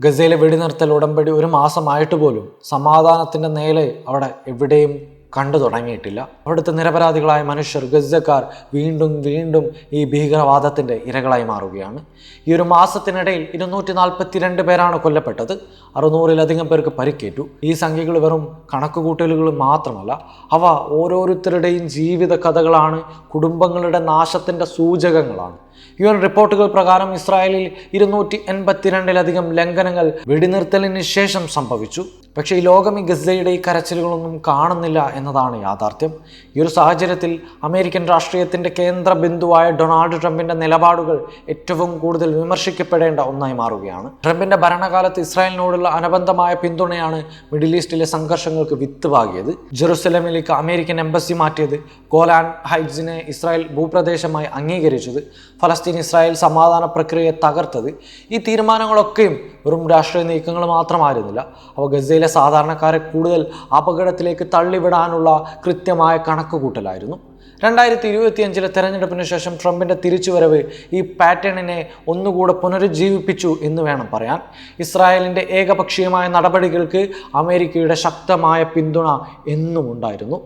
ഗസയിലെ വെടിനിർത്തൽ ഉടമ്പടി ഒരു മാസമായിട്ട് പോലും സമാധാനത്തിന്റെ നേലെ അവിടെ എവിടെയും കണ്ടു തുടങ്ങിയിട്ടില്ല. അവിടുത്തെ നിരപരാധികളായ മനുഷ്യർ ഗസക്കാർ വീണ്ടും വീണ്ടും ഈ ഭീകരവാദത്തിന്റെ ഇരകളായി മാറുകയാണ്. ഈ ഒരു മാസത്തിനിടയിൽ ഇരുന്നൂറ്റി നാൽപ്പത്തിരണ്ട് പേരാണ് കൊല്ലപ്പെട്ടത്. അറുന്നൂറിലധികം പേർക്ക് പരിക്കേറ്റു. ഈ സംഖ്യകൾ വെറും കണക്കുകൂട്ടലുകൾ മാത്രമല്ല അവ ഓരോരുത്തരുടെയും ജീവിത കഥകളാണ് കുടുംബങ്ങളുടെ നാശത്തിന്റെ സൂചകങ്ങളാണ്. യു എൻ റിപ്പോർട്ടുകൾ പ്രകാരം ഇസ്രായേലിൽ ഇരുന്നൂറ്റി എൺപത്തിരണ്ടിലധികം ലംഘനങ്ങൾ വെടിനിർത്തലിന് ശേഷം സംഭവിച്ചു. പക്ഷേ ഈ ലോകം ഈ ഗസയുടെ ഈ കരച്ചിലുകളൊന്നും കാണുന്നില്ല എന്നതാണ് യാഥാർത്ഥ്യം. ഈ ഒരു സാഹചര്യത്തിൽ അമേരിക്കൻ രാഷ്ട്രീയത്തിന്റെ കേന്ദ്ര ബിന്ദുവായ ഡൊണാൾഡ് ട്രംപിന്റെ നിലപാടുകൾ ഏറ്റവും കൂടുതൽ വിമർശിക്കപ്പെടേണ്ട ഒന്നായി മാറുകയാണ്. ട്രംപിന്റെ ഭരണകാലത്ത് ഇസ്രായേലിനോടുള്ള അനുബന്ധമായ പിന്തുണയാണ് മിഡിൽ ഈസ്റ്റിലെ സംഘർഷങ്ങൾക്ക് വിത്ത് പാകിയത് ജെറുസലമിലേക്ക് അമേരിക്കൻ എംബസി മാറ്റിയത് ഗോലാൻ ഹൈറ്റ്സിനെ ഇസ്രായേൽ ഭൂപ്രദേശമായി അംഗീകരിച്ചത്. ഫലസ്തീൻ ഇസ്രായേൽ സമാധാന പ്രക്രിയയെ തകർത്തത്. ഈ തീരുമാനങ്ങളൊക്കെയും വെറും രാഷ്ട്രീയ നീക്കങ്ങൾ മാത്രമായിരുന്നില്ല. അവ ഗസയിലെ സാധാരണക്കാരെ കൂടുതൽ അപകടത്തിലേക്ക് തള്ളിവിടാനുള്ള കൃത്യമായ കണക്കുകൂട്ടലായിരുന്നു. രണ്ടായിരത്തി ഇരുപത്തിയഞ്ചിലെ തെരഞ്ഞെടുപ്പിന് ശേഷം ട്രംപിന്റെ തിരിച്ചുവരവ് ഈ പാറ്റേണിനെ ഒന്നുകൂടെ പുനരുജ്ജീവിപ്പിച്ചു എന്ന് വേണം പറയാൻ. ഇസ്രായേലിന്റെ ഏകപക്ഷീയമായ നടപടികൾക്ക് അമേരിക്കയുടെ ശക്തമായ പിന്തുണ എന്നും ഉണ്ടായിരുന്നു.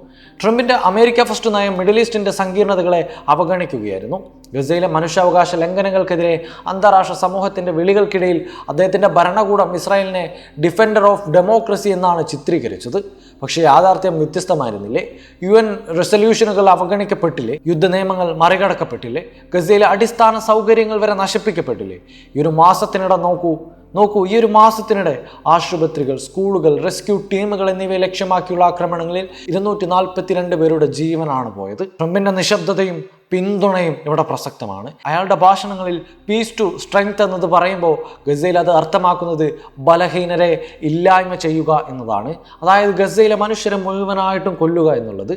ട്രംപിന്റെ അമേരിക്ക ഫസ്റ്റ് നയം മിഡിൽ ഈസ്റ്റിന്റെ സങ്കീർണതകളെ അവഗണിക്കുകയായിരുന്നു. ഗസയിലെ മനുഷ്യാവകാശ ലംഘനങ്ങൾക്കെതിരെ അന്താരാഷ്ട്ര സമൂഹത്തിന്റെ വിളികൾക്കിടയിൽ അദ്ദേഹത്തിന്റെ ഭരണകൂടം ഇസ്രായേലിനെ ഡിഫൻഡർ ഓഫ് ഡെമോക്രസി എന്നാണ് ചിത്രീകരിച്ചത്. പക്ഷേ യാഥാർത്ഥ്യം വ്യത്യസ്തമായിരുന്നില്ലേ? U N റെസൊല്യൂഷനുകൾ അവഗണിക്കപ്പെട്ടില്ലേ? യുദ്ധ നിയമങ്ങൾ മറികടക്കപ്പെട്ടില്ലേ? ഗസയിലെ അടിസ്ഥാന സൗകര്യങ്ങൾ വരെ നശിപ്പിക്കപ്പെട്ടില്ലേ? ഈ ഒരു മാസത്തിനിടെ നോക്കൂ നോക്കൂ ഈ ഒരു മാസത്തിനിടെ ആശുപത്രികൾ സ്കൂളുകൾ റെസ്ക്യൂ ടീമുകൾ എന്നിവയെ ലക്ഷ്യമാക്കിയുള്ള ആക്രമണങ്ങളിൽ ഇരുന്നൂറ്റി നാൽപ്പത്തിരണ്ട് പേരുടെ ജീവനാണ് പോയത്. ട്രംപിന്റെ നിശബ്ദതയും പിന്തുണയും ഇവിടെ പ്രസക്തമാണ്. അയാളുടെ ഭാഷണങ്ങളിൽ പീസ് ടു സ്ട്രെങ്ത് എന്നത് പറയുമ്പോൾ ഗസയിൽ അത് അർത്ഥമാക്കുന്നത് ബലഹീനരെ ഇല്ലായ്മ ചെയ്യുക എന്നതാണ്. അതായത് ഗസയിലെ മനുഷ്യരെ മുഴുവനായിട്ടും കൊല്ലുക എന്നുള്ളത്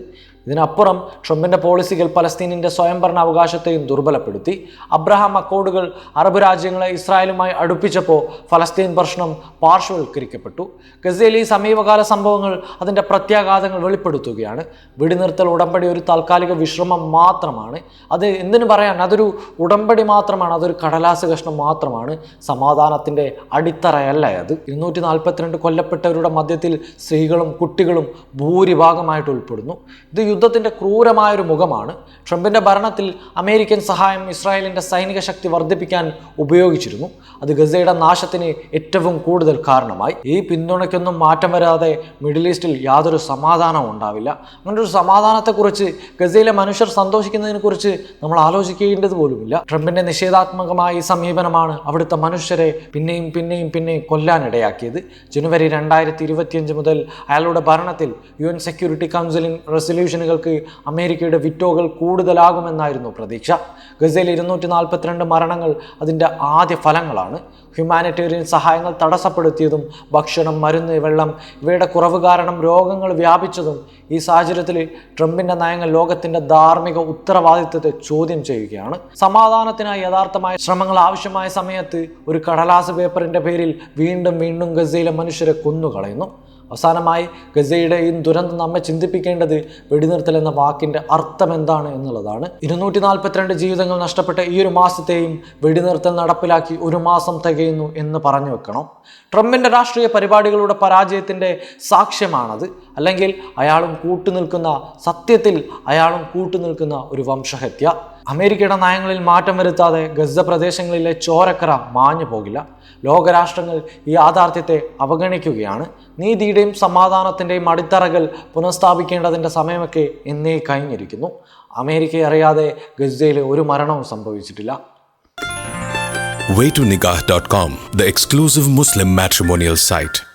ഇതിനപ്പുറം ട്രംപിന്റെ പോളിസികൾ പലസ്തീനിന്റെ സ്വയംഭരണ അവകാശത്തെയും ദുർബലപ്പെടുത്തി. അബ്രഹാം അക്കോഡുകൾ അറബ് രാജ്യങ്ങളെ ഇസ്രായേലുമായി അടുപ്പിച്ചപ്പോൾ ഫലസ്തീൻ പ്രശ്നം പാർശ്വവൽക്കരിക്കപ്പെട്ടു. ഗസയിലെ ഈ സമീപകാല സംഭവങ്ങൾ അതിന്റെ പ്രത്യാഘാതങ്ങൾ വെളിപ്പെടുത്തുകയാണ്. വെടിനിർത്തൽ ഉടമ്പടി ഒരു താൽക്കാലിക വിശ്രമം മാത്രമാണ്. അത് എന്തിനു പറയാൻ? അതൊരു ഉടമ്പടി മാത്രമാണ് അതൊരു കടലാസ് കഷ്ണം മാത്രമാണ്. സമാധാനത്തിന്റെ അടിത്തറയല്ല അത്? ഇരുന്നൂറ്റി നാൽപ്പത്തിരണ്ട് കൊല്ലപ്പെട്ടവരുടെ മധ്യത്തിൽ സ്ത്രീകളും കുട്ടികളും ഭൂരിഭാഗമായിട്ട് ഉൾപ്പെടുന്നു. ഇത് യുദ്ധത്തിന്റെ ക്രൂരമായൊരു മുഖമാണ് ട്രംപിന്റെ ഭരണത്തിൽ അമേരിക്കൻ സഹായം ഇസ്രായേലിന്റെ സൈനിക ശക്തി വർദ്ധിപ്പിക്കാൻ ഉപയോഗിച്ചിരുന്നു. അത് ഗസയുടെ നാശത്തിന് ഏറ്റവും കൂടുതൽ കാരണമായി. ഈ പിന്തുണയ്ക്കൊന്നും മാറ്റം വരാതെ മിഡിൽ ഈസ്റ്റിൽ യാതൊരു സമാധാനവും ഉണ്ടാവില്ല. അങ്ങനെ ഒരു സമാധാനത്തെക്കുറിച്ച് ഗസയിലെ മനുഷ്യർ സന്തോഷിക്കുന്നതിനെക്കുറിച്ച് നമ്മൾ ആലോചിക്കേണ്ടത് പോലുമില്ല. ട്രംപിന്റെ നിഷേധാത്മകമായ സമീപനമാണ് അവിടുത്തെ മനുഷ്യരെ പിന്നെയും പിന്നെയും പിന്നെയും കൊല്ലാനിടയാക്കിയത് ജനുവരി രണ്ടായിരത്തി ഇരുപത്തിയഞ്ച് മുതൽ അയാളുടെ ഭരണത്തിൽ യു എൻ സെക്യൂരിറ്റി കൗൺസിലിൻ റെസൊല്യൂഷനുകൾക്ക് അമേരിക്കയുടെ വിറ്റോകൾ കൂടുതലാകുമെന്നായിരുന്നു പ്രതീക്ഷ. ഗസയിൽ ഇരുന്നൂറ്റി നാൽപ്പത്തിരണ്ട് മരണങ്ങൾ അതിന്റെ ആദ്യ ഫലങ്ങളാണ്. ഹ്യൂമാനിറ്റേറിയൻ സഹായങ്ങൾ തടസ്സപ്പെടുത്തിയതും ഭക്ഷണം മരുന്ന് വെള്ളം ഇവയുടെ കുറവ് കാരണം രോഗങ്ങൾ വ്യാപിച്ചതും ഈ സാഹചര്യത്തിൽ ട്രംപിന്റെ നയങ്ങൾ ലോകത്തിന്റെ ധാർമ്മിക ഉത്തരവാദിത്വത്തെ ചോദ്യം ചെയ്യുകയാണ്. സമാധാനത്തിനായി യഥാർത്ഥമായ ശ്രമങ്ങൾ ആവശ്യമായ സമയത്ത് ഒരു കടലാസ് പേപ്പറിന്റെ പേരിൽ വീണ്ടും വീണ്ടും ഗസയിലെ മനുഷ്യരെ കൊന്നുകളയുന്നു. അവസാനമായി ഗസയുടെ ഈ ദുരന്തം നമ്മെ ചിന്തിപ്പിക്കേണ്ടത് വെടിനിർത്തൽ എന്ന വാക്കിന്റെ അർത്ഥം എന്താണ് എന്നുള്ളതാണ്. ഇരുന്നൂറ്റി നാൽപ്പത്തിരണ്ട് ജീവിതങ്ങൾ നഷ്ടപ്പെട്ട ഈ ഒരു മാസത്തെയും വെടിനിർത്തൽ നടപ്പിലാക്കി ഒരു മാസം തികയുന്നു എന്ന് പറഞ്ഞു വെക്കണം. ട്രംപിന്റെ രാഷ്ട്രീയ പരിപാടികളുടെ പരാജയത്തിന്റെ സാക്ഷ്യമാണത്. അല്ലെങ്കിൽ അയാളും കൂട്ടുനിൽക്കുന്ന സത്യത്തിൽ അയാളും കൂട്ടുനിൽക്കുന്ന ഒരു വംശഹത്യ. അമേരിക്കയുടെ നയങ്ങളിൽ മാറ്റം വരുത്താതെ ഗസ പ്രദേശങ്ങളിലെ ചോരക്കറ മാഞ്ഞു പോകില്ല. ലോകരാഷ്ട്രങ്ങൾ ഈ യാഥാർത്ഥ്യത്തെ അവഗണിക്കുകയാണ്. നീതിയുടെയും സമാധാനത്തിന്റെയും അടിത്തറകൾ പുനഃസ്ഥാപിക്കേണ്ടതിന്റെ സമയമൊക്കെ എന്നേ കഴിഞ്ഞിരിക്കുന്നു. അമേരിക്കയെ അറിയാതെ ഗസയിൽ ഒരു മരണവും സംഭവിച്ചിട്ടില്ല. Waytonikah.com, the exclusive Muslim matrimonial site.